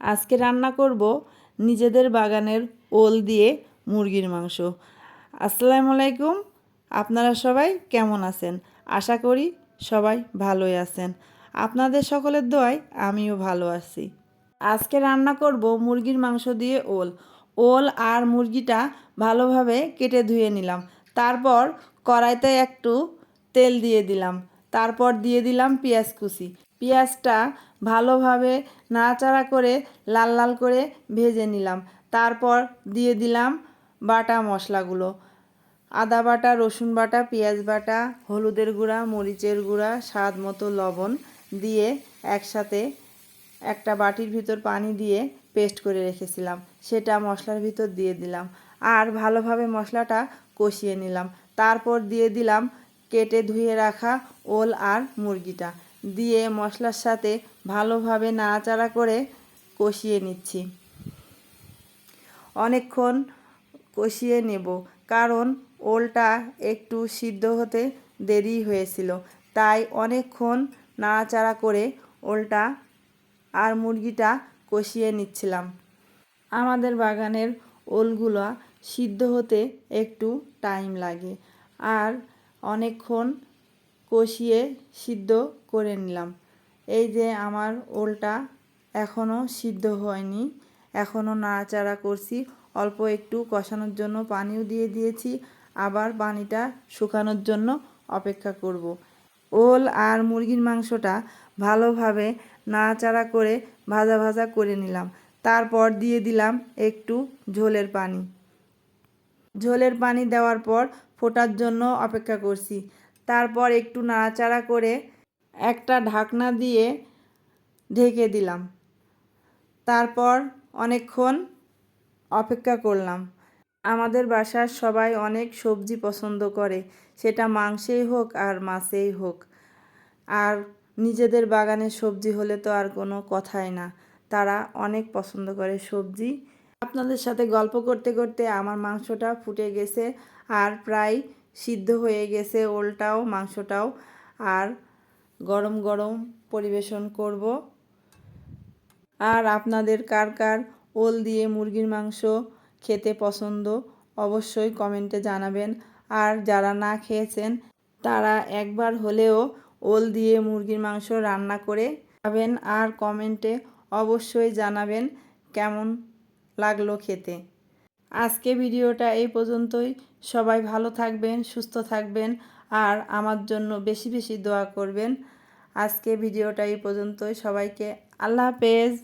আজকে রান্না করব নিজেদের বাগানের ওল দিয়ে মুরগির মাংস। আসসালামু আলাইকুম, আপনারা সবাই কেমন আছেন? আশা করি সবাই ভালোই আছেন। আপনাদের সকলের দোয়ায় আমিও ভালো আছি। আজকে রান্না করব মুরগির মাংস দিয়ে ওল। ওল আর মুরগিটা ভালোভাবে কেটে ধুয়ে নিলাম। তারপর কড়াইতে একটু তেল দিয়ে দিলাম। তারপর দিয়ে দিলাম পেঁয়াজ কুচি। পেঁয়াজটা ভালোভাবে নাড়াচাড়া করে লাল লাল করে ভেজে নিলাম। তারপর দিয়ে দিলাম বাটা মশলাগুলো। আদা বাটা, রসুন বাটা, পেঁয়াজ বাটা, হলুদের গুঁড়া, মরিচের গুঁড়া, স্বাদ মতো লবণ দিয়ে একসাথে একটা বাটির ভিতর পানি দিয়ে পেস্ট করে রেখেছিলাম। সেটা মশলার ভিতর দিয়ে দিলাম। আর ভালোভাবে মশলাটা কষিয়ে নিলাম। তারপর দিয়ে দিলাম কেটে ধুয়ে রাখা ওল আর মুরগিটা। দিয়ে মশলার সাথে ভালোভাবে নাড়াচাড়া করে কষিয়ে নিচ্ছি। অনেকক্ষণ কষিয়ে নেব, কারণ ওলটা একটু সিদ্ধ হতে দেরি হয়েছিল। তাই অনেকক্ষণ নাড়াচাড়া করে ওলটা আর মুরগিটা কষিয়ে নিচ্ছিলাম। আমাদের বাগানের ওলগুলো সিদ্ধ হতে একটু টাইম লাগে, আর অনেকক্ষণ কষিয়ে সিদ্ধ করে নিলাম। এই যে আমার ওলটা এখনও সিদ্ধ হয়নি এখনও নাড়াচাড়া করছি। অল্প একটু কষানোর জন্য পানিও দিয়ে দিয়েছি, আবার পানিটা শুকানোর জন্য অপেক্ষা করব। ওল আর মুরগির মাংসটা ভালোভাবে নাড়াচাড়া করে ভাজা ভাজা করে নিলাম। তারপর দিয়ে দিলাম একটু ঝোলের পানি। ঝোলের পানি দেওয়ার পর ফোটার জন্য অপেক্ষা করছি। তারপর একটু নাড়াচাড়া করে একটা ঢাকনা দিয়ে ঢেকে দিলাম। তারপর অনেকক্ষণ অপেক্ষা করলাম। আমাদের বাসার সবাই অনেক সবজি পছন্দ করে, সেটা মাংসেই হোক আর মাছেই হোক। আর নিজেদের বাগানের সবজি হলে তো আর কোনো কথাই না, তারা অনেক পছন্দ করে সবজি। আপনাদের সাথে গল্প করতে করতে আমার মাংসটা ফুটে গেছে আর প্রায় সিদ্ধ হয়ে গেছে ওলটাও, মাংসটাও। আর গরম গরম পরিবেশন করব। আর আপনাদের কার কার ওল দিয়ে মুরগির মাংস খেতে পছন্দ, অবশ্যই কমেন্টে জানাবেন। আর যারা না খেয়েছেন, তারা একবার হলেও ওল দিয়ে মুরগির মাংস রান্না করে খাবেন। আর কমেন্টে অবশ্যই জানাবেন কেমন লাগল খেতে। আজকে ভিডিওটা এই পর্যন্তই। সবাই ভালো থাকবেন, সুস্থ থাকবেন, আর আমার জন্য বেশি বেশি দোয়া করবেন। আজকে ভিডিওটা এই পর্যন্তই। সবাইকে আল্লাহ হাফেজ।